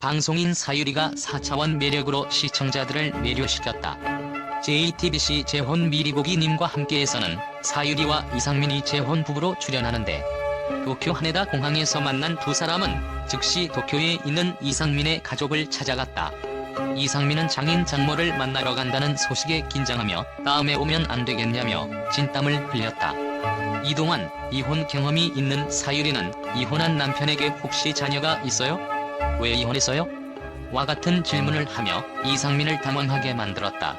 방송인 사유리가 4차원 매력으로 시청자들을 매료시켰다. JTBC 재혼 미리보기님과 함께해서는 사유리와 이상민이 재혼 부부로 출연하는데 도쿄 하네다 공항에서 만난 두 사람은 즉시 도쿄에 있는 이상민의 가족을 찾아갔다. 이상민은 장인 장모를 만나러 간다는 소식에 긴장하며 다음에 오면 안 되겠냐며 진땀을 흘렸다. 이동안 이혼 경험이 있는 사유리는 이혼한 남편에게 혹시 자녀가 있어요? 왜 이혼했어요? 와 같은 질문을 하며 이상민을 당황하게 만들었다.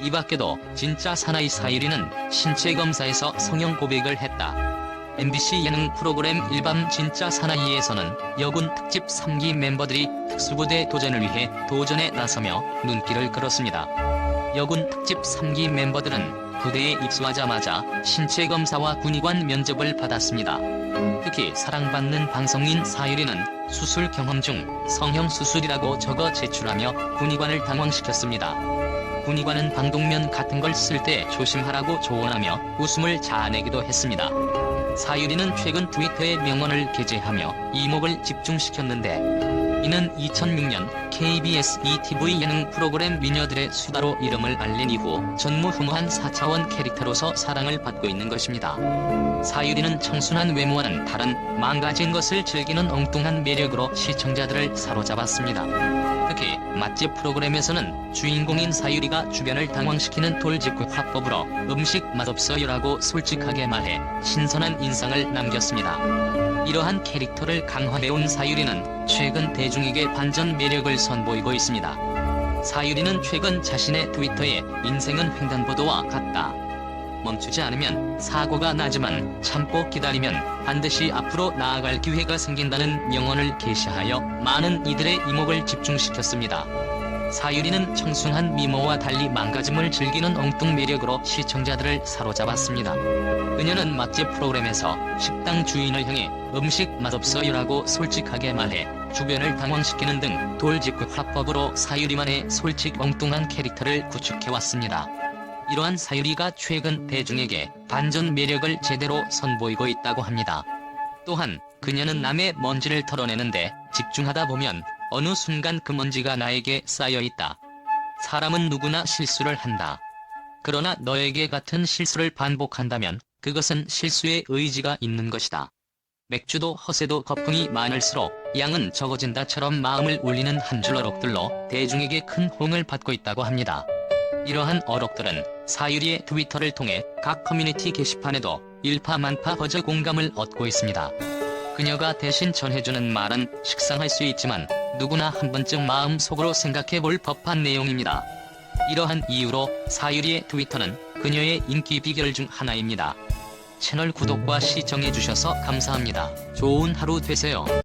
이 밖에도 진짜 사나이 사유리는 신체 검사에서 성형 고백을 했다. MBC 예능 프로그램 일밤 진짜 사나이에서는 여군 특집 3기 멤버들이 특수부대 도전을 위해 도전에 나서며 눈길을 끌었습니다. 여군 특집 3기 멤버들은 부대에 입소하자마자 신체 검사와 군의관 면접을 받았습니다. 특히 사랑받는 방송인 사유리는 수술 경험 중 성형 수술이라고 적어 제출하며 군의관을 당황시켰습니다. 군의관은 방독면 같은 걸 쓸 때 조심하라고 조언하며 웃음을 자아내기도 했습니다. 사유리는 최근 트위터에 명언을 게재하며 이목을 집중시켰는데 이는 2006년 KBS ETV 예능 프로그램 미녀들의 수다로 이름을 알린 이후 전무후무한 4차원 캐릭터로서 사랑을 받고 있는 것입니다. 사유리는 청순한 외모와는 다른 망가진 것을 즐기는 엉뚱한 매력으로 시청자들을 사로잡았습니다. 특히 맛집 프로그램에서는 주인공인 사유리가 주변을 당황시키는 돌직구 화법으로 음식 맛없어요라고 솔직하게 말해 신선한 인상을 남겼습니다. 이러한 캐릭터를 강화해온 사유리는 최근 대중에게 반전 매력을 선보이고 있습니다. 사유리는 최근 자신의 트위터에 인생은 횡단보도와 같다. 멈추지 않으면 사고가 나지만 참고 기다리면 반드시 앞으로 나아갈 기회가 생긴다는 명언을 게시하여 많은 이들의 이목을 집중시켰습니다. 사유리는 청순한 미모와 달리 망가짐을 즐기는 엉뚱 매력으로 시청자들을 사로잡았습니다. 그녀는 맛집 프로그램에서 식당 주인을 향해 음식 맛없어요라고 솔직하게 말해 주변을 당황시키는 등 돌직구 화법으로 사유리만의 솔직 엉뚱한 캐릭터를 구축해왔습니다. 이러한 사유리가 최근 대중에게 반전 매력을 제대로 선보이고 있다고 합니다. 또한 그녀는 남의 먼지를 털어내는데 집중하다 보면 어느 순간 그 먼지가 나에게 쌓여 있다. 사람은 누구나 실수를 한다. 그러나 너에게 같은 실수를 반복한다면 그것은 실수의 의지가 있는 것이다. 맥주도 허세도 거품이 많을수록 양은 적어진다처럼 마음을 울리는 한 줄 어록들로 대중에게 큰 호응을 받고 있다고 합니다. 이러한 어록들은 사유리의 트위터를 통해 각 커뮤니티 게시판에도 일파만파 거저 공감을 얻고 있습니다. 그녀가 대신 전해주는 말은 식상할 수 있지만 누구나 한 번쯤 마음속으로 생각해 볼 법한 내용입니다. 이러한 이유로 사유리의 트위터는 그녀의 인기 비결 중 하나입니다. 채널 구독과 시청해주셔서 감사합니다. 좋은 하루 되세요.